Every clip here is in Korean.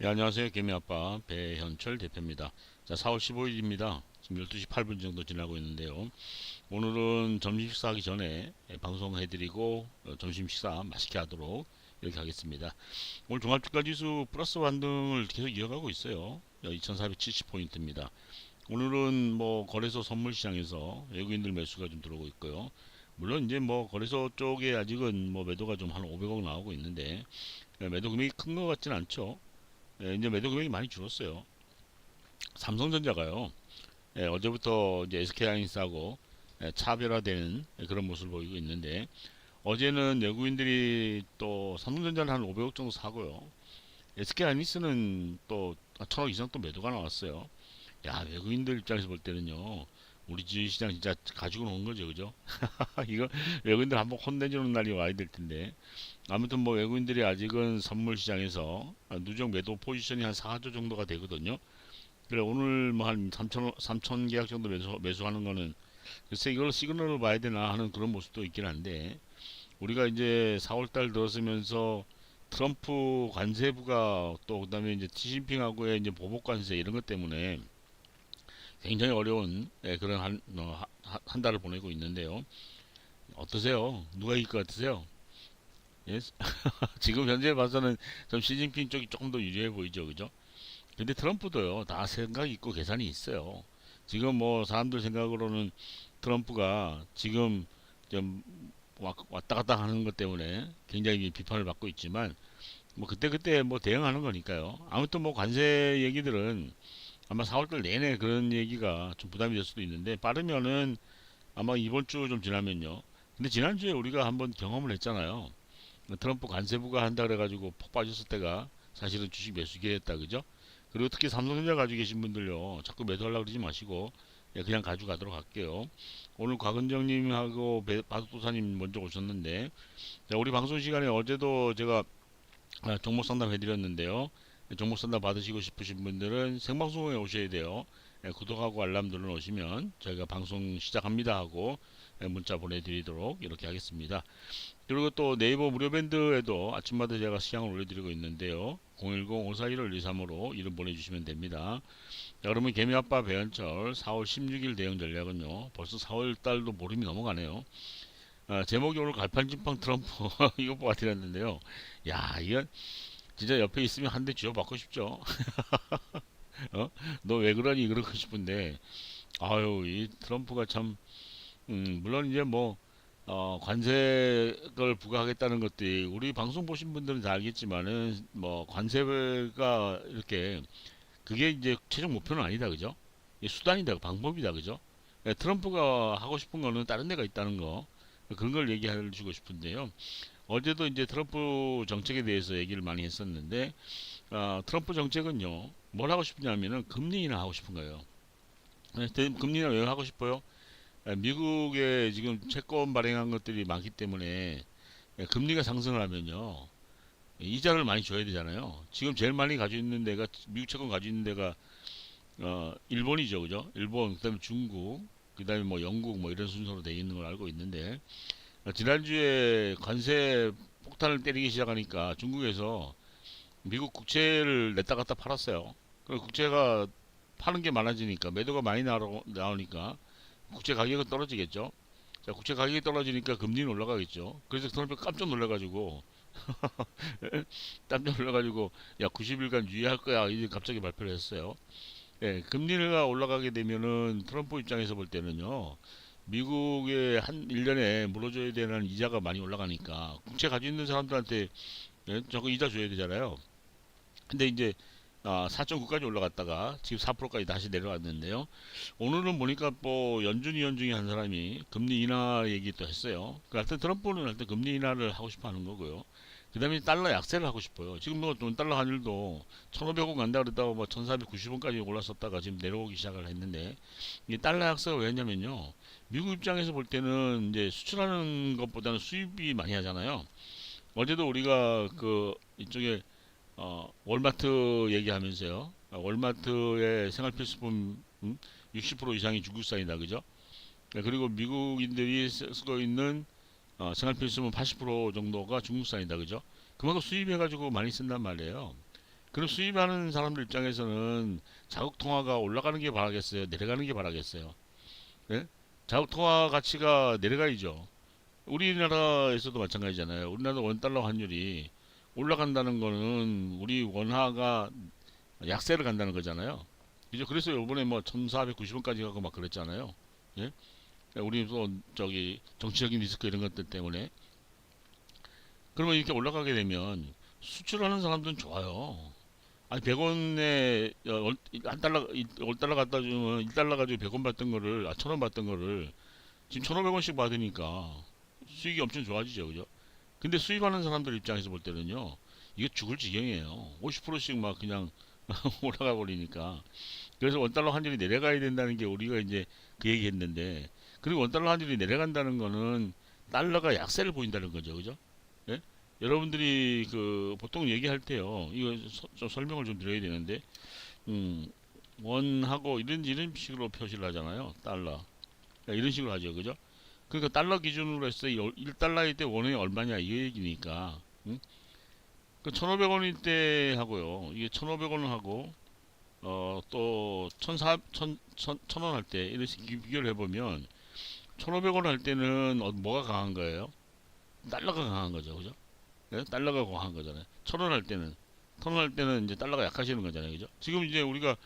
네, 안녕하세요. 개미아빠 배현철 대표입니다. 자, 4월 15일입니다. 지금 12시 8분 정도 지나고 있는데요. 오늘은 점심 식사하기 전에 예, 방송해드리고 어, 점심 식사 맛있게 하도록 이렇게 하겠습니다. 오늘 종합주가지수 플러스 반등을 계속 이어가고 있어요. 2470포인트입니다. 오늘은 뭐 거래소 선물 시장에서 외국인들 매수가 좀 들어오고 있고요. 물론 이제 뭐 거래소 쪽에 아직은 뭐 매도가 좀 한 500억 나오고 있는데 예, 매도 금액이 큰 것 같지는 않죠. 예, 이제 매도 금액이 많이 줄었어요. 삼성전자가요. 예, 어제부터 이제 SK하이닉스하고 예, 차별화되는 예, 그런 모습을 보이고 있는데 어제는 외국인들이 또 삼성전자를 한 500억 정도 사고요. SK하이닉스는 또 1000억 이상 또 매도가 나왔어요. 야 외국인들 입장에서 볼 때는요. 우리 주식시장 진짜 가지고 노는 거죠, 그죠? 이거 외국인들 한번 혼내주는 날이 와야 될 텐데 아무튼 뭐 외국인들이 아직은 선물 시장에서 누적 매도 포지션이 한 4조 정도가 되거든요. 그래 오늘 뭐 한 3천 3천 계약 정도 매수 매수하는 거는 글쎄 이걸 시그널을 봐야 되나 하는 그런 모습도 있긴 한데 우리가 이제 4월 달 들어서면서 트럼프 관세부가 또 그다음에 이제 시진핑하고의 이제 보복 관세 이런 것 때문에 굉장히 어려운 예, 그런 한, 어, 하- 한 달을 보내고 있는데요. 어떠세요? 누가 이길 것 같으세요? 예? 지금 현재 봐서는 좀 시진핑 쪽이 조금 더 유리해 보이죠, 그죠? 근데 트럼프도요, 다 생각이 있고 계산이 있어요. 지금 뭐 사람들 생각으로는 트럼프가 지금 좀 와- 왔다 갔다 하는 것 때문에 굉장히 비판을 받고 있지만 뭐 그때 그때 뭐 대응하는 거니까요. 아무튼 뭐 관세 얘기들은 아마 4월달 내내 그런 얘기가 좀 부담이 될 수도 있는데 빠르면은 아마 이번 주 좀 지나면요. 근데 지난주에 우리가 한번 경험을 했잖아요. 트럼프 관세부가 한다 그래가지고 폭 빠졌을 때가 사실은 주식 매수 기회였다 그죠? 그리고 특히 삼성전자 가지고 계신 분들요 자꾸 매도하려고 그러지 마시고 예, 그냥 가져가도록 할게요. 오늘 곽은정님하고 바둑도사님 먼저 오셨는데 자, 우리 방송 시간에 어제도 제가 아, 종목 상담 해드렸는데요. 예, 종목 상담 받으시고 싶으신 분들은 생방송에 오셔야 돼요. 예, 구독하고 알람 눌러 놓으시면 저희가 방송 시작합니다 하고 예, 문자 보내드리도록 이렇게 하겠습니다. 그리고 또 네이버 무료 밴드에도 아침마다 제가 시향을 올려드리고 있는데요. 010-541-1235로 이름 보내주시면 됩니다. 자, 그러면 개미아빠 배현철 4월 16일 대응 전략은요. 벌써 4월 달도 모름이 넘어가네요. 아, 제목이 오늘 갈판진팡 트럼프 이거 보아드렸는데요. 야, 이건 진짜 옆에 있으면 한 대 쥐어받고 싶죠. 어? 너 왜 그러니 그러고 싶은데 아유 이 트럼프가 참 음, 물론 이제 뭐 어, 관세를 부과하겠다는 것들이 우리 방송 보신 분들은 다 알겠지만은 뭐 관세가 이렇게 그게 이제 최종 목표는 아니다 그죠? 수단이다 방법이다 그죠? 예, 트럼프가 하고 싶은 거는 다른 데가 있다는 거 그런 걸 얘기해 주고 싶은데요. 어제도 이제 트럼프 정책에 대해서 얘기를 많이 했었는데 어, 트럼프 정책은요 뭘 하고 싶냐면은 금리 인하 하고 싶은 거예요. 네, 대- 금리 인하 왜 하고 싶어요? 에, 미국에 지금 채권 발행한 것들이 많기 때문에 에, 금리가 상승을 하면요 이자를 많이 줘야 되잖아요. 지금 제일 많이 가지고 있는 데가 미국 채권 가지고 있는 데가 어 일본이죠, 그죠? 일본 그다음에 중국 그다음에 뭐 영국 뭐 이런 순서로 돼 있는 걸 알고 있는데 어, 지난주에 관세 폭탄을 때리기 시작하니까 중국에서 미국 국채를 냈다 갔다 팔았어요. 그 국채가 파는 게 많아지니까 매도가 많이 나오, 나오니까 국채 가격은 떨어지겠죠. 자, 국채 가격이 떨어지니까 금리는 올라가겠죠. 그래서 트럼프 깜짝 놀라가지고 깜짝 놀라가지고 야 90일간 유예할 거야 이제 갑자기 발표를 했어요. 예, 금리가 올라가게 되면은 트럼프 입장에서 볼 때는요. 미국의 한 1년에 물어줘야 되는 이자가 많이 올라가니까 국채 가지고 있는 사람들한테 예, 저거 이자 줘야 되잖아요. 근데 이제 아, 4.9까지 올라갔다가 지금 4%까지 다시 내려왔는데요. 오늘은 보니까 뭐 연준 위원 중에 한 사람이 금리 인하 얘기 또 했어요. 그 하여튼 트럼프는 하여튼 금리 인하를 하고 싶어 하는 거고요. 그 다음에 달러 약세를 하고 싶어요. 지금 뭐돈 달러 환율도 1,500원 간다 그랬다가 뭐 1,490원까지 올랐었다가 지금 내려오기 시작을 했는데 이 달러 약세가 왜냐면요. 미국 입장에서 볼 때는 이제 수출하는 것보다는 수입이 많이 하잖아요. 어제도 우리가 그 이쪽에 어, 월마트 얘기하면서요. 어, 월마트의 생활필수품 음, 60% 이상이 중국산이다, 그죠? 네, 그리고 미국인들이 쓰- 쓰고 있는 어, 생활필수품 80% 정도가 중국산이다, 그죠? 그만큼 수입해가지고 많이 쓴단 말이에요. 그럼 수입하는 사람들 입장에서는 자국 통화가 올라가는 게 바라겠어요? 내려가는 게 바라겠어요? 예? 자국 통화 가치가 내려가야죠. 우리나라에서도 마찬가지잖아요. 우리나라 원달러 환율이 올라간다는 거는 우리 원화가 약세를 간다는 거잖아요. 그죠? 그래서 이번에 뭐 1490원까지 가고 막 그랬잖아요. 예? 우리 또 저기 정치적인 리스크 이런 것들 때문에 그러면 이렇게 올라가게 되면 수출하는 사람들은 좋아요. 아니 100원에 한 달러 1달러 갖다 주면 1달러 가지고 100원 받던 거를 아 1000원 받던 거를 지금 1,500원씩 받으니까 수익이 엄청 좋아지죠. 그죠? 근데 수입하는 사람들 입장에서 볼 때는요. 이게 죽을 지경이에요. 50%씩 막 그냥 올라가 버리니까. 그래서 원달러 환율이 내려가야 된다는 게 우리가 이제 그 얘기 했는데 그리고 원달러 환율이 내려간다는 거는 달러가 약세를 보인다는 거죠. 그죠? 예? 여러분들이 그 보통 얘기할 때요. 이거 서- 좀 설명을 좀 드려야 되는데 음, 원하고 이런 이런 식으로 표시를 하잖아요. 달러. 야, 이런 식으로 하죠. 그죠? 그러니까 달러 기준으로 했을 때 1달러일 때 원이 얼마냐 이 얘기니까. 응? 그 1,500원일 때 하고요. 이게 1,500원 하고 어, 또 1,400, 1,000, 1,000원 할 때 이렇게 비- 비교를 해 보면 1,500원 할 때는 어, 뭐가 강한 거예요? 달러가 강한 거죠. 그죠? 네? 달러가 강한 거잖아요. 1,000원 할 때는 1,000원 할 때는 이제 달러가 약하시는 거잖아요. 그죠? 지금 이제 우리가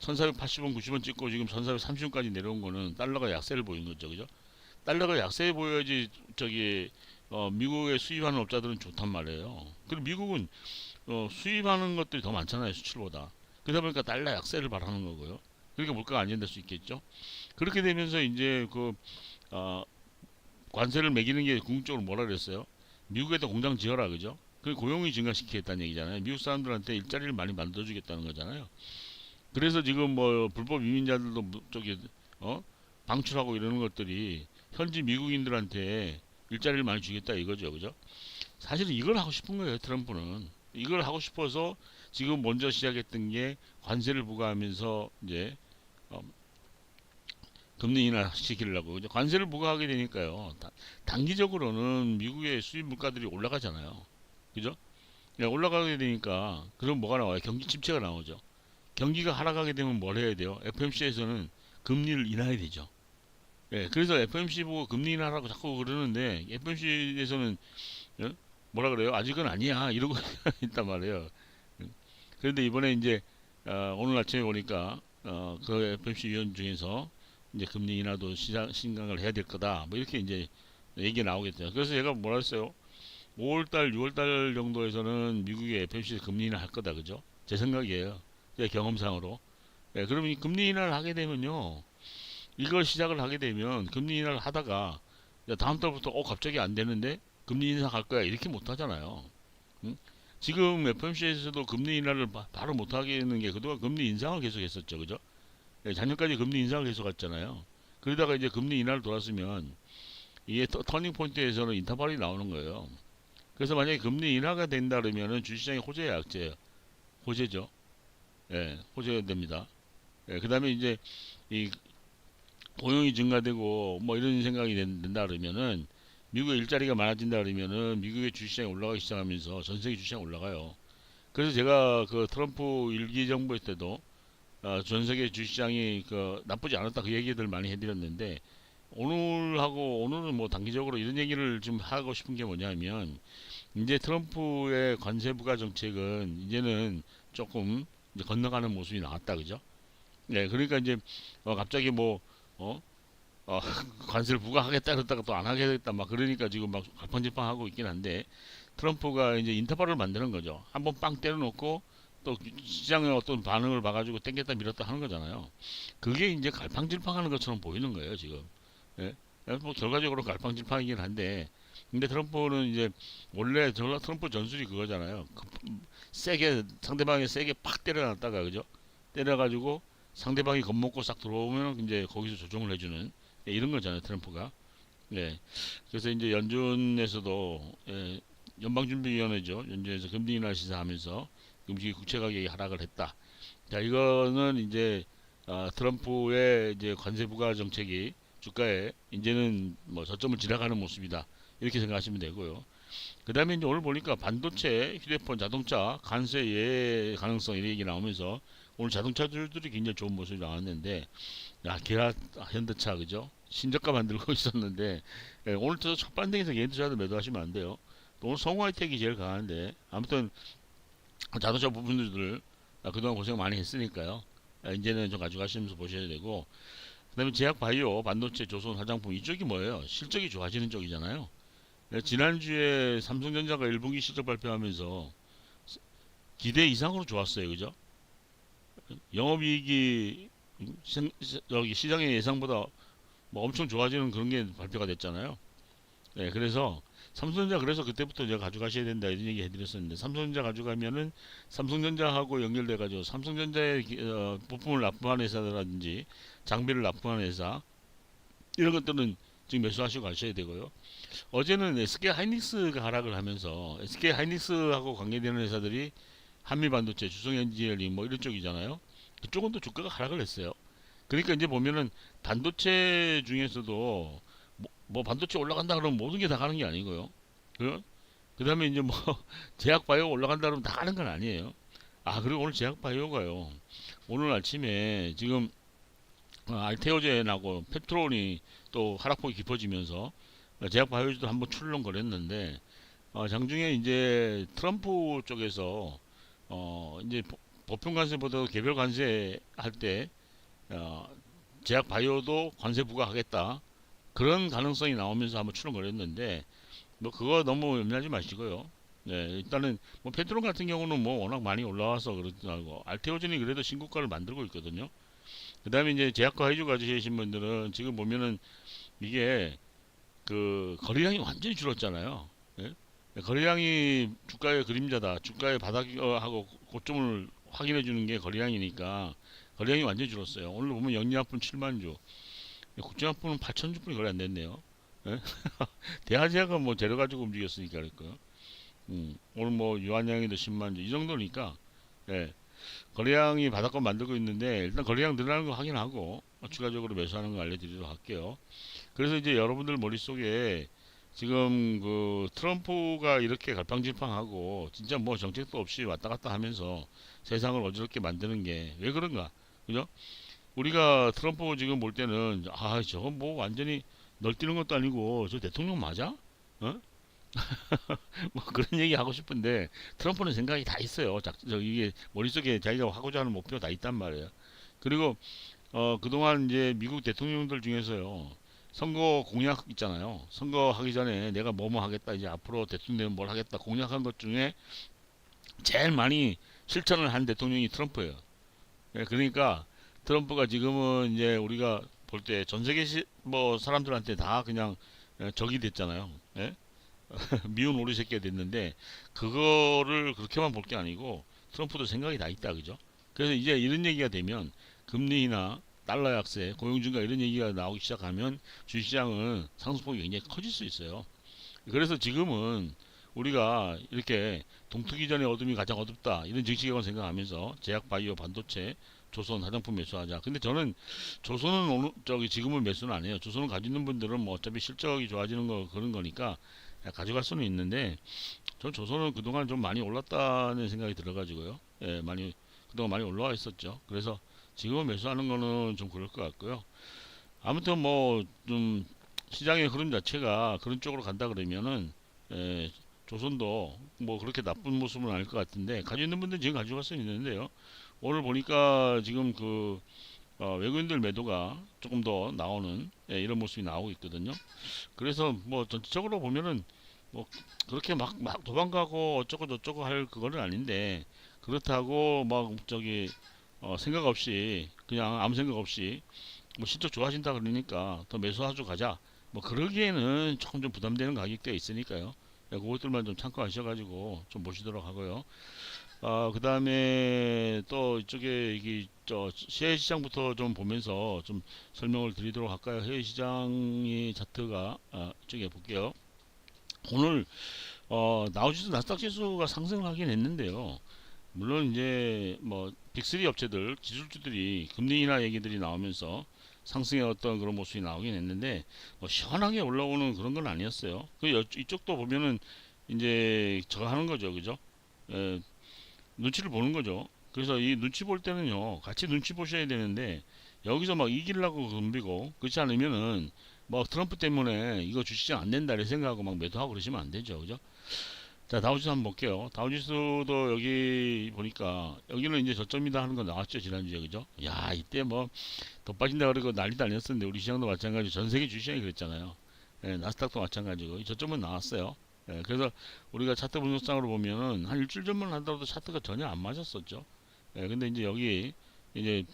1,480원, 90원 찍고 지금 1,430원까지 내려온 거는 달러가 약세를 보인 거죠. 그죠? 달러가 약세해 보여야지 저기 어, 미국에 수입하는 업자들은 좋단 말이에요. 그리고 미국은 어, 수입하는 것들이 더 많잖아요. 수출보다. 그러다 보니까 달러 약세를 바라는 거고요. 그러니까 물가가 안정될 수 있겠죠. 그렇게 되면서 이제 그 어, 관세를 매기는 게 궁극적으로 뭐라 그랬어요? 미국에다 공장 지어라 그죠? 그 고용이 증가시키겠다는 얘기잖아요. 미국 사람들한테 일자리를 많이 만들어주겠다는 거잖아요. 그래서 지금 뭐 불법 이민자들도 무- 저기 어 방출하고 이러는 것들이 현지 미국인들한테 일자리를 많이 주겠다 이거죠, 그죠? 사실은 이걸 하고 싶은 거예요, 트럼프는. 이걸 하고 싶어서 지금 먼저 시작했던 게 관세를 부과하면서 이제 어, 금리 인하 시키려고 그죠? 관세를 부과하게 되니까요. 다- 단기적으로는 미국의 수입 물가들이 올라가잖아요. 그죠? 네, 올라가게 되니까 그럼 뭐가 나와요? 경기 침체가 나오죠. 경기가 하락하게 되면 뭘 해야 돼요? FMC에서는 금리를 인하해야 되죠. 예, 그래서 FMC 보고 금리 인하라고 자꾸 그러는데 FMC에서는 뭐라 그래요? 아직은 아니야 이러고 있단 말이에요. 그런데 이번에 이제 어, 오늘 아침에 보니까 어, 그 FMC 위원 중에서 이제 금리 인하도 시작 심각을 해야 될 거다. 뭐 이렇게 이제 얘기 나오겠죠. 그래서 제가 뭐라 했어요? 5월달, 6월달 정도에서는 미국의 FMC 금리 인하 할 거다, 그죠? 제 생각이에요. 제 경험상으로. 예, 그러면 이 금리 인하를 하게 되면요, 이걸 시작을 하게 되면 금리 인하를 하다가 야, 다음 달부터 어 갑자기 안 되는데 금리 갈 거야 이렇게 못 하잖아요. 응? 지금 FMC에서도 금리 인하를 바, 바로 못 하겠는 게 그동안 금리 인상을 계속했었죠, 그죠? 예, 작년까지 금리 인상을 계속했잖아요. 그러다가 이제 금리 인하를 돌았으면 이게 터, 터닝 포인트에서는 인터벌이 나오는 거예요. 그래서 만약에 금리 인하가 된다 그러면은 주시장이 호재 약재예요. 호재죠. 예, 호재됩니다. 예, 그다음에 이제 이 고용이 증가되고 뭐 이런 생각이 된- 된다 그러면은 미국의 일자리가 많아진다 그러면은 미국의 주시장이 올라가기 시작하면서 전 세계 주시장 이 올라가요. 그래서 제가 그 트럼프 일기 정부 때도 어, 전 세계 주시장이 그 나쁘지 않았다 그 얘기들 많이 해드렸는데 오늘하고 오늘은 뭐 단기적으로 이런 얘기를 좀 하고 싶은 게 뭐냐면 이제 트럼프의 관세 부과 정책은 이제는 조금 이제 건너가는 모습이 나왔다 그죠? 네, 그러니까 이제 어, 갑자기 뭐 어? 어, 관세를 부과하겠다 그러다가 또 안 하겠다 막 그러니까 지금 막 갈팡질팡하고 있긴 한데 트럼프가 이제 인터벌을 만드는 거죠. 한번 빵 때려놓고 또 시장의 어떤 반응을 봐가지고 땡겼다 밀었다 하는 거잖아요. 그게 이제 갈팡질팡하는 것처럼 보이는 거예요 지금. 예? 뭐 결과적으로 갈팡질팡이긴 한데 근데 트럼프는 이제 원래 저- 트럼프 전술이 그거잖아요. 그, 세게 상대방이 세게 팍 때려놨다가 그죠? 때려가지고 상대방이 겁먹고 싹 들어오면 이제 거기서 조정을 해주는 예, 이런 거잖아요 트럼프가. 예. 그래서 이제 연준에서도 예, 연방준비위원회죠. 연준에서 금리 인하 시사하면서 금리 국채 가격이 하락을 했다. 자 이거는 이제 아, 트럼프의 이제 관세 부과 정책이 주가에 이제는 뭐 저점을 지나가는 모습이다. 이렇게 생각하시면 되고요. 그 다음에 이제 오늘 보니까 반도체, 휴대폰, 자동차, 관세 예 가능성 이런 얘기 나오면서 오늘 자동차들이 굉장히 좋은 모습이 나왔는데, 야, 기아, 현대차, 그죠? 신저가 만들고 있었는데, 예, 오늘 또첫 반등에서 현대차들 매도하시면 안 돼요. 또 오늘 성화이텍이 제일 강한데, 아무튼 자동차 부분들 아, 그동안 고생 많이 했으니까요. 아, 이제는 좀 가져가시면서 보셔야 되고, 그 다음에 제약 바이오, 반도체, 조선, 화장품 이쪽이 뭐예요? 실적이 좋아지는 쪽이잖아요. 네, 지난주에 삼성전자가 1분기 실적 발표하면서 기대 이상으로 좋았어요. 그죠? 영업이익이 여기 시장의 예상보다 뭐 엄청 좋아지는 그런 게 발표가 됐잖아요. 네, 그래서 삼성전자 그래서 그때부터 제가 가져가셔야 된다 이런 얘기 해드렸었는데 삼성전자 가져가면은 삼성전자하고 연결돼 가지고 삼성전자의 기- 어, 부품을 납품하는 회사라든지 장비를 납품하는 회사 이런 것들은 지금 매수하시고 가셔야 되고요. 어제는 SK 하이닉스가 하락을 하면서 SK 하이닉스하고 관계되는 회사들이 한미반도체, 주성엔지니어링 뭐 이런 쪽이잖아요. 그쪽은 또 주가가 하락을 했어요. 그러니까 이제 보면은 반도체 중에서도 뭐, 뭐 반도체 올라간다 그러면 모든 게 다 가는 게 아니고요. 그 그다음에 이제 뭐 제약 바이오 올라간다 그러면 다 가는 건 아니에요. 아 그리고 오늘 제약 바이오가요. 오늘 아침에 지금 어, 알테오젠하고 페트론이 또 하락폭이 깊어지면서 어, 제약 바이오주도 한번 출렁거렸는데 어, 장중에 이제 트럼프 쪽에서 어, 이제 보- 보편 관세보다 개별 관세 할때 어, 제약 바이오도 관세 부과하겠다 그런 가능성이 나오면서 한번 출렁거렸는데 뭐 그거 너무 염려하지 마시고요. 네, 일단은 뭐 페트론 같은 경우는 뭐 워낙 많이 올라와서 그렇지 않고 알테오젠이 그래도 신고가를 만들고 있거든요. 그 다음에 이제 제약과 해주 가지신 분들은 지금 보면은 이게 그 거래량이 완전히 줄었잖아요. 예? 거래량이 주가의 그림자다. 주가의 바닥하고 고점을 확인해 주는 게 거래량이니까 거래량이 완전히 줄었어요. 오늘 보면 영리합분 7만 주, 8천 주뿐이 거래 안 됐네요. 예? 대하제약은 뭐 재료 가지고 움직였으니까 그럴까요? 음, 오늘 뭐 유한양이도 10만 주 이 정도니까 예. 거래량이 바닥권 만들고 있는데 일단 거래량 늘어나는 거 확인하고 추가적으로 매수하는 거 알려드리도록 할게요. 그래서 이제 여러분들 머릿속에 지금 그 트럼프가 이렇게 갈팡질팡하고 진짜 뭐 정책도 없이 왔다 갔다 하면서 세상을 어지럽게 만드는 게 왜 그런가? 그죠? 우리가 트럼프 지금 볼 때는 아 저건 뭐 완전히 널뛰는 것도 아니고 저 대통령 맞아? 어? 뭐 그런 얘기 하고 싶은데 트럼프는 생각이 다 있어요. 작, 저 이게 머릿속에 자기가 하고자 하는 목표가 다 있단 말이에요. 그리고 어 그동안 이제 미국 대통령들 중에서요. 선거 공약 있잖아요. 선거하기 전에 내가 뭐뭐 하겠다 이제 앞으로 대통령 되면 뭘 하겠다 공약한 것 중에 제일 많이 실천을 한 대통령이 트럼프예요. 예, 그러니까 트럼프가 지금은 이제 우리가 볼 때 전 세계 시, 뭐 사람들한테 다 그냥 예, 적이 됐잖아요. 예? 미운 오리 새끼가 됐는데 그거를 그렇게만 볼 게 아니고 트럼프도 생각이 다 있다 그죠? 그래서 이제 이런 얘기가 되면 금리나 달러 약세, 고용 증가 이런 얘기가 나오기 시작하면 주식시장은 상승폭이 굉장히 커질 수 있어요. 그래서 지금은 우리가 이렇게 동트기 전에 어둠이 가장 어둡다 이런 정치경을 생각하면서 제약 바이오 반도체 조선 화장품 매수하자. 근데 저는 조선은 오늘 저기 지금은 매수는 안 해요. 조선을 가지는 분들은 뭐 어차피 실적이 좋아지는 거 그런 거니까 가져갈 수는 있는데 전 조선은 그동안 좀 많이 올랐다는 생각이 들어가지고요. 예, 많이 그동안 많이 올라와 있었죠. 그래서 지금은 매수하는 거는 좀 그럴 것 같고요. 아무튼 뭐 좀 시장의 흐름 자체가 그런 쪽으로 간다 그러면은 예, 조선도 뭐 그렇게 나쁜 모습은 아닐 것 같은데 가지고 있는 분들 지금 가져갈 수 있는데요. 오늘 보니까 지금 그 어, 외국인들 매도가 조금 더 나오는 예, 이런 모습이 나오고 있거든요. 그래서 뭐 전체적으로 보면은 뭐 그렇게 막 막 도망가고 어쩌고 저쩌고 할 그거는 아닌데 그렇다고 막 저기 어, 생각 없이 그냥 아무 생각 없이 뭐 실적 좋아진다 그러니까 더 매수하죠 가자 뭐 그러기에는 조금 좀 부담되는 가격대가 있으니까요. 예, 그것들만 좀 참고하셔가지고 좀 보시도록 하고요. 아, 그 다음에 또 이쪽에 이게 저 해외 시장부터 좀 보면서 좀 설명을 드리도록 할까요? 해외 시장이 차트가 아, 이쪽에 볼게요. 오늘 어, 나우지수 나스닥 지수가 상승을 하긴 했는데요. 물론 이제 뭐 빅3 업체들 기술주들이 금리 인하 얘기들이 나오면서 상승의 어떤 그런 모습이 나오긴 했는데 뭐 시원하게 올라오는 그런 건 아니었어요. 그 여- 이쪽도 보면은 이제 저거 하는 거죠, 그죠? 에, 눈치를 보는 거죠. 그래서 이 눈치 볼 때는요, 같이 눈치 보셔야 되는데 여기서 막 이기려고 덤비고 그렇지 않으면은 뭐 트럼프 때문에 이거 주시장 안 된다 이렇게 생각하고 막 매도하고 그러시면 안 되죠, 그죠? 자, 다우지수 한번 볼게요. 다우지수도 여기 보니까 여기는 이제 저점이다 하는 거 나왔죠 지난주에 그죠? 야 이때 뭐 더 빠진다 그러고 난리도 아니었었는데 우리 시장도 마찬가지 전 세계 주시장이 그랬잖아요. 예, 나스닥도 마찬가지고 이 저점은 나왔어요. 예, 그래서 우리가 차트 분석상으로 보면은 한 일주일 전만 하더라도 차트가 전혀 안 맞았었죠. 예, 근데 이제 여기 이제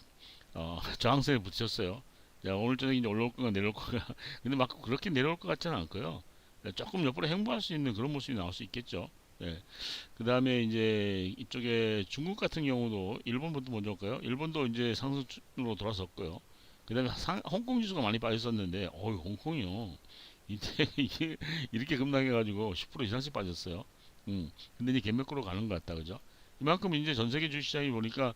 어, 저항선에 붙였어요. 자, 오늘 저녁에 이제 올라올 거가 내려올 거가 근데 막 그렇게 내려올 것 같지는 않고요. 예, 조금 옆으로 행보할 수 있는 그런 모습이 나올 수 있겠죠. 예. 그 다음에 이제 이쪽에 중국 같은 경우도 일본부터 먼저 볼까요? 일본도 이제 상승으로 돌아섰고요. 그 다음에 홍콩 지수가 많이 빠졌었는데, 어이, 홍콩이요. 이때 이렇게 급락해가지고 10% 이상씩 빠졌어요. 음. 근데 이제 개맥으로 가는 것 같다, 그죠? 이만큼 이제 전 세계 주시장이 보니까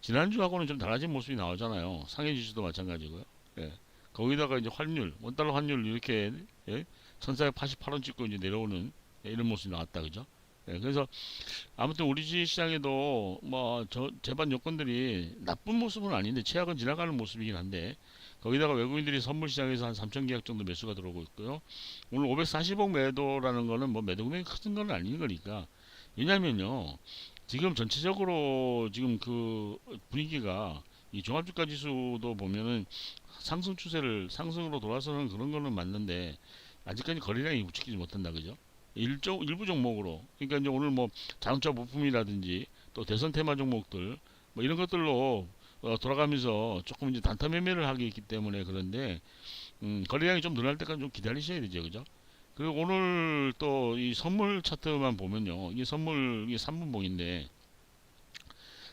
지난주하고는 좀 달라진 모습이 나오잖아요. 상해 지수도 마찬가지고요. 예. 거기다가 이제 환율, 원달러 환율 이렇게 예? 1488원 찍고 이제 내려오는 예, 이런 모습이 나왔다, 그죠? 예, 그래서 아무튼 우리 주식시장에도 뭐저 제반 여건들이 나쁜 모습은 아닌데 최악은 지나가는 모습이긴 한데 거기다가 외국인들이 선물 시장에서 한 3천 계약 정도 매수가 들어오고 있고요. 오늘 540억 매도라는 거는 뭐 매도 금액이 큰 건 아닌 거니까 왜냐면요 지금 전체적으로 지금 그 분위기가 이 종합주가 지수도 보면은 상승 추세를 상승으로 돌아서는 그런 거는 맞는데 아직까지 거래량이 우측이지 못한다 그죠? 일종 일부 종목으로 그러니까 이제 오늘 뭐 자동차 부품이라든지 또 대선 테마 종목들 뭐 이런 것들로 어, 돌아가면서 조금 이제 단타 매매를 하기 있기 때문에 그런데 음, 거래량이 좀 늘어날 때까지 좀 기다리셔야 되죠 그죠? 그리고 오늘 또 이 선물 차트만 보면요 이게 선물 이게 3분봉인데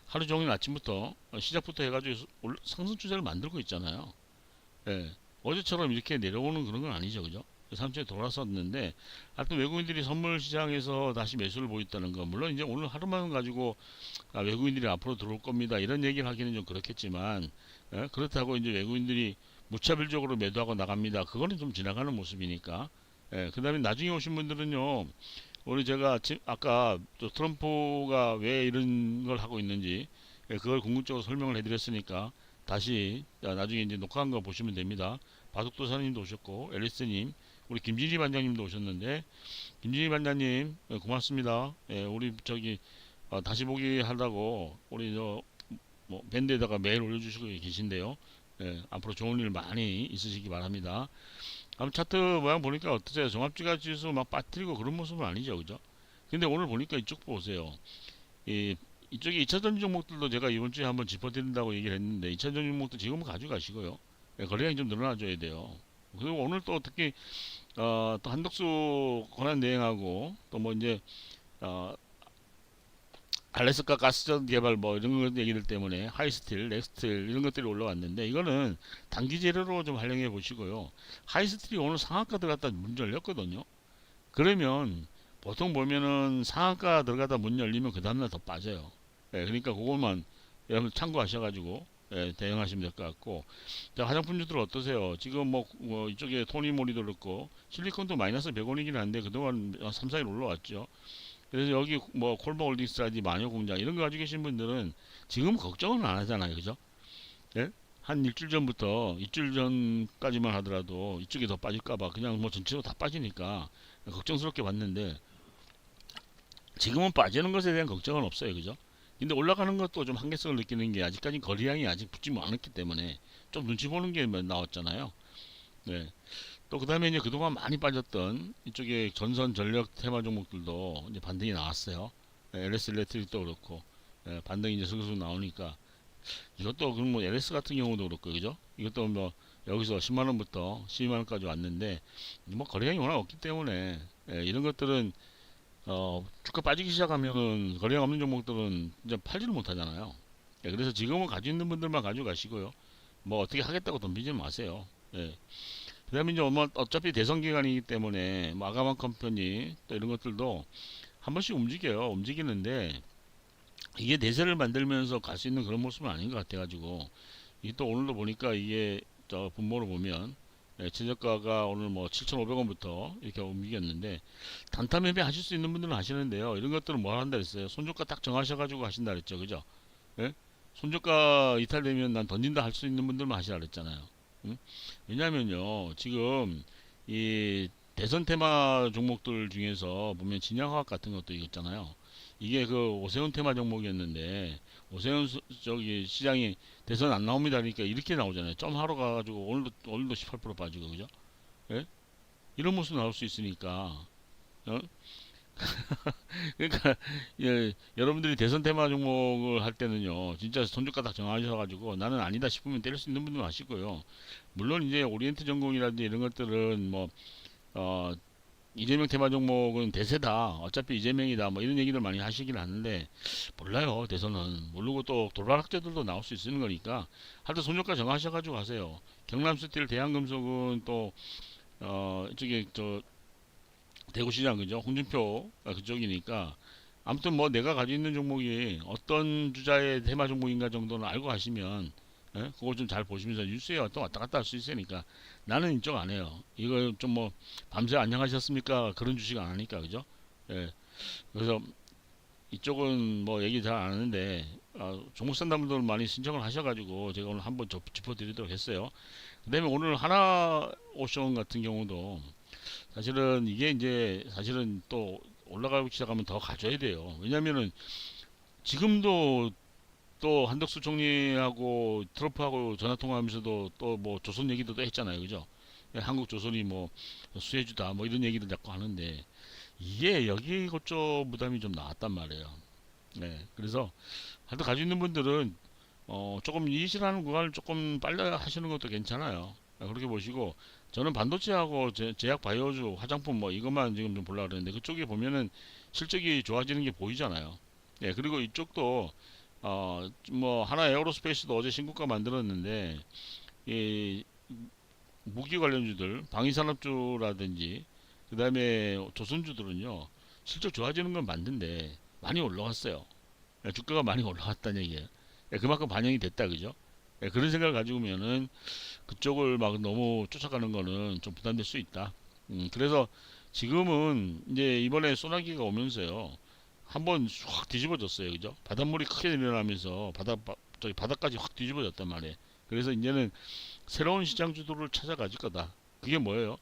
하루 종일 아침부터 어, 시작부터 해가지고 올- 상승 추세를 만들고 있잖아요. 예. 어제처럼 이렇게 내려오는 그런 건 아니죠, 그죠? 3초에 돌아섰는데 하여튼 외국인들이 선물 시장에서 다시 매수를 보였다는 거. 물론 이제 오늘 하루만 가지고 아, 외국인들이 앞으로 들어올 겁니다. 이런 얘기를 하기는 좀 그렇겠지만 예? 그렇다고 이제 외국인들이 무차별적으로 매도하고 나갑니다. 그거는 좀 지나가는 모습이니까. 예, 그 다음에 나중에 오신 분들은요 우리 제가 지- 아까 또 트럼프가 왜 이런 걸 하고 있는지 예, 그걸 궁극적으로 설명을 해드렸으니까 다시 아, 나중에 이제 녹화한 거 보시면 됩니다. 바둑도사님도 오셨고 앨리스님 우리 김진희 반장님도 오셨는데 김진희 반장님 예, 고맙습니다. 예, 우리 저기 어, 다시 보기 하다고 우리 저 뭐 밴드에다가 메일 올려주시고 계신데요. 예, 앞으로 좋은 일 많이 있으시기 바랍니다. 아무 차트 모양 보니까 어떠세요? 종합지가 지수 막 빠뜨리고 그런 모습은 아니죠, 그죠? 근데 오늘 보니까 이쪽 보세요. 이 이쪽에 2차전 종목들도 제가 이번 주에 한번 짚어드린다고 얘기를 했는데 2차전 종목도 지금은 가져가시고요. 예, 거래량이 좀 늘어나줘야 돼요. 그리고 오늘 또 특히 어, 또 한덕수 권한 대행하고 또 뭐 이제 어, 알래스카 가스전 개발 뭐 이런 것 얘기들 때문에 하이스틸, 넥스틸 이런 것들이 올라왔는데 이거는 단기 재료로 좀 활용해 보시고요. 하이스틸이 오늘 상한가 들어갔다 문 열렸거든요. 그러면 보통 보면은 상한가 들어가다 문 열리면 그 다음날 더 빠져요. 예, 그러니까 그것만 여러분 참고하셔가지고 예, 대응하시면 될 것 같고 자, 화장품주들 어떠세요? 지금 뭐, 뭐 이쪽에 토니모리도 그렇고 실리콘도 마이너스 100원이긴 한데 그동안 3, 4일 올라왔죠. 그래서 여기 뭐 콜버홀딩스라든지 마녀공장 이런 거 가지고 계신 분들은 지금 걱정은 안 하잖아요. 그죠? 예? 한 일주일 전부터 일주일 전까지만 하더라도 이쪽이 더 빠질까봐 그냥 뭐 전체로 다 빠지니까 걱정스럽게 봤는데 지금은 빠지는 것에 대한 걱정은 없어요. 그죠? 근데 올라가는 것도 좀 한계성을 느끼는 게 아직까지 거래량이 아직 붙지 않았기 때문에 좀 눈치 보는 게 나왔잖아요. 네. 또 그다음에 이제 그동안 많이 빠졌던 이쪽에 전선 전력 테마 종목들도 이제 반등이 나왔어요. 네, LS 일렉트릭도 그렇고 네, 반등이 이제 슬슬 나오니까 이것도 그럼 뭐 LS 같은 경우도 그렇고 그죠? 이것도 뭐 여기서 10만 원부터 12만 원까지 왔는데 뭐 거래량이 워낙 없기 때문에 예, 이런 것들은 어, 주가 빠지기 시작하면은 거래량 없는 종목들은 이제 팔지를 못하잖아요. 예, 그래서 지금은 가지고 있는 분들만 가지고 가시고요. 뭐 어떻게 하겠다고 덤비지 마세요. 예. 그다음에 이제 뭐 어차피 대선 기간이기 때문에 뭐 아가만 컴퍼니 또 이런 것들도 한 번씩 움직여요. 움직이는데 이게 대세를 만들면서 갈 수 있는 그런 모습은 아닌 것 같아가지고 이게 또 오늘도 보니까 이게 저 분모를 보면 예, 최저가가 오늘 뭐 7,500원부터 이렇게 움직였는데 단타 매매 하실 수 있는 분들은 하시는데요. 이런 것들은 뭐 한다 했어요. 손저가 딱 정하셔가지고 하신다 그랬죠, 그죠? 예? 손저가 이탈되면 난 던진다 할 수 있는 분들만 하시라 그랬잖아요. 응? 왜냐면요, 지금 이 대선 테마 종목들 중에서 보면 진양화학 같은 것도 있잖아요. 이게 그 오세훈 테마 종목이었는데 오세훈 수- 저기 시장이 대선 안 나옵니다. 그러니까 이렇게 나오잖아요. 점 하러 가가지고 오늘도 오늘도 18% 빠지고 그죠? 예? 이런 모습 나올 수 있으니까. 어? 그러니까 예, 여러분들이 대선 테마 종목을 할 때는요, 진짜 손주가 딱 정하셔가지고 나는 아니다 싶으면 때릴 수 있는 분들 아시고요. 물론 이제 오리엔트 전공이라든지 이런 것들은 뭐 어, 이재명 테마 종목은 대세다. 어차피 이재명이다. 뭐 이런 얘기를 많이 하시긴 하는데 몰라요. 대선은 모르고 또 돌발학자들도 나올 수 있는 거니까 하여튼 손절가 정하셔가지고 하세요. 경남스틸 대한금속은 또 어, 저기 저 대구시장 그죠? 홍준표 아, 그쪽이니까 아무튼 뭐 내가 가지고 있는 종목이 어떤 주자의 테마 종목인가 정도는 알고 하시면 예? 그거 좀잘 보시면서 뉴스에 어떤 왔다 갔다 할 수 있으니까 나는 이쪽 안 해요. 이거 좀 뭐 밤새 안녕하셨습니까? 그런 주식 안 하니까 그죠? 예. 그래서 이쪽은 뭐 얘기 잘 안 하는데 아, 종목 상담분들 많이 신청을 하셔가지고 제가 오늘 한번 접- 짚어드리도록 했어요. 그다음에 오늘 하나 오션 같은 경우도 사실은 이게 이제 사실은 또 올라가기 시작하면 더 가져야 돼요. 왜냐면은 지금도 또 한덕수 총리하고 트럼프하고 전화 통화하면서도 또 뭐 조선 얘기도 또 했잖아요, 그죠? 예, 한국 조선이 뭐 수혜주다 뭐 이런 얘기들 자꾸 하는데 이게 여기 그쪽 부담이 좀 나왔단 말이에요. 네, 그래서 하여튼 가지고 있는 분들은 어 조금 이실하는 구간을 조금 빨리 하시는 것도 괜찮아요. 아, 그렇게 보시고 저는 반도체하고 제, 제약 바이오주 화장품 뭐 이것만 지금 좀 보려고 그러는데 그쪽에 보면은 실적이 좋아지는 게 보이잖아요. 예, 그리고 이쪽도 어, 뭐 하나 에어로스페이스도 어제 신고가 만들었는데 이 무기 관련주들 방위산업주라든지 그 다음에 조선주들은요 실적 좋아지는 건 맞는데 많이 올라왔어요. 예, 주가가 많이 올라왔다는 얘기예요. 예, 그만큼 반영이 됐다 그죠? 예, 그런 생각을 가지고 오면은 그쪽을 막 너무 쫓아가는 거는 좀 부담될 수 있다. 음, 그래서 지금은 이제 이번에 소나기가 오면서요. 한번 확 뒤집어졌어요. 그죠? 바닷물이 크게 일어나면서 바다, 바, 저기 바닥까지 확 뒤집어졌단 말이에요. 그래서 이제는 새로운 시장 주도를 찾아가질 거다. 그게 뭐예요?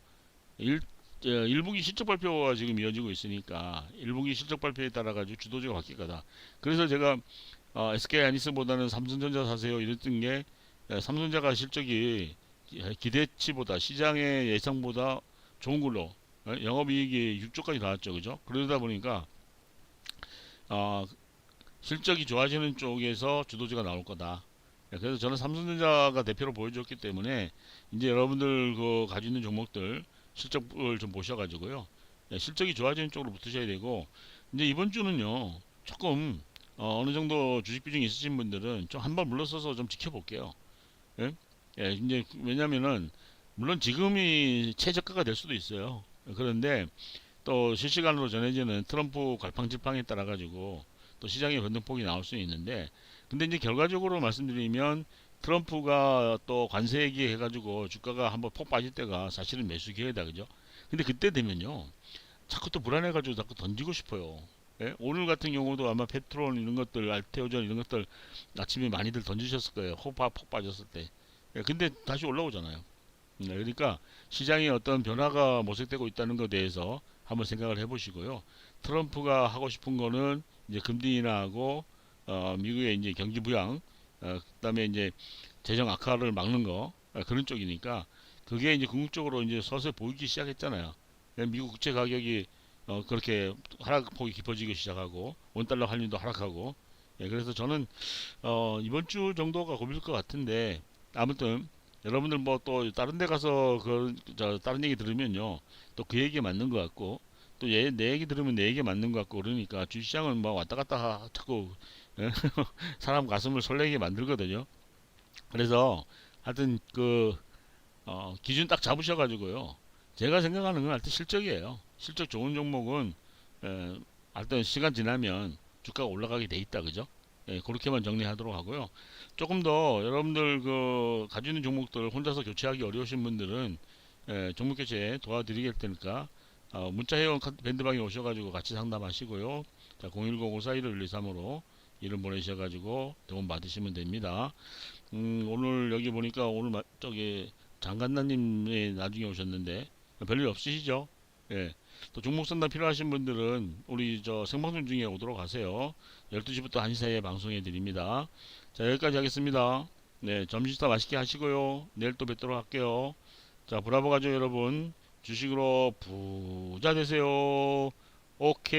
일, 어, 1분기 실적 발표가 지금 이어지고 있으니까 1분기 실적 발표에 따라 가지고 주도주가 바뀔 거다. 그래서 제가 어, SK 하이닉스보다는 삼성전자 사세요 이랬던 게 에, 삼성전자가 실적이 기대치보다 시장의 예상보다 좋은 걸로 에, 영업이익이 6조까지 나왔죠, 그죠? 그러다 보니까 어, 실적이 좋아지는 쪽에서 주도주가 나올 거다. 예, 그래서 저는 삼성전자가 대표로 보여줬기 때문에 이제 여러분들 그 가지고 있는 종목들 실적을 좀 보셔가지고요. 예, 실적이 좋아지는 쪽으로 붙으셔야 되고 이제 이번 주는요 조금 어, 느 정도 주식 비중이 있으신 분들은 좀 한번 물러서서 좀 지켜볼게요. 예? 예, 이제 왜냐면은 물론 지금이 최저가가 될 수도 있어요. 그런데 또 실시간으로 전해지는 트럼프 갈팡질팡에 따라 가지고 또 시장의 변동폭이 나올 수 있는데 근데 이제 결과적으로 말씀드리면 트럼프가 또 관세 얘기해 가지고 주가가 한번 폭 빠질 때가 사실은 매수 기회다 그죠? 근데 그때 되면요 자꾸 또 불안해 가지고 자꾸 던지고 싶어요. 예? 오늘 같은 경우도 아마 페트롤 이런 것들 알테오전 이런 것들 아침에 많이들 던지셨을 거예요. 호파 폭 빠졌을 때. 예, 근데 다시 올라오잖아요 네, 그러니까 시장에 어떤 변화가 모색되고 있다는 것에 대해서 한번 생각을 해보시고요. 트럼프가 하고 싶은 거는 이제 금리 인하하고 어, 미국의 이제 경기 부양, 어, 그다음에 이제 재정 악화를 막는 거 어, 그런 쪽이니까 그게 이제 궁극적으로 이제 서서히 보이기 시작했잖아요. 예, 미국 국채 가격이 어, 그렇게 하락폭이 깊어지기 시작하고 원달러 환율도 하락하고 예, 그래서 저는 어, 이번 주 정도가 고민일 것 같은데 아무튼 여러분들 뭐 또 다른 데 가서 그저 다른 얘기 들으면요. 또 그 얘기 맞는 것 같고 또내 얘기 들으면 내 얘기 맞는 것 같고 그러니까 주시장은 뭐 왔다 갔다 하- 자꾸 예? 사람 가슴을 설레게 만들거든요. 그래서 하여튼 그 어, 기준 딱 잡으셔 가지고요. 제가 생각하는 건 하여튼 실적이에요. 실적 좋은 종목은 에, 하여튼 시간 지나면 주가가 올라가게 돼 있다. 그죠 예, 그렇게만 정리하도록 하고요 조금 더 여러분들 그 가지고 있는 종목들 혼자서 교체하기 어려우신 분들은 예, 종목 교체 도와드리겠 테니까 어, 문자 회원 카- 밴드방에 오셔가지고 같이 상담하시고요. 자, 010-541-123으로 이름 보내셔가지고 도움 받으시면 됩니다. 음, 오늘 여기 보니까 오늘 마- 저기 장간나님이 나중에 오셨는데 별일 없으시죠? 예. 또 종목 상담 필요하신 분들은 우리 저 생방송 중에 오도록 하세요. 12시부터 1시 사이에 방송해 드립니다. 자, 여기까지 하겠습니다. 네, 점심 식사 맛있게 하시고요. 내일 또 뵙도록 할게요. 자, 브라보 가족 여러분, 주식으로 부자 되세요. 오케이.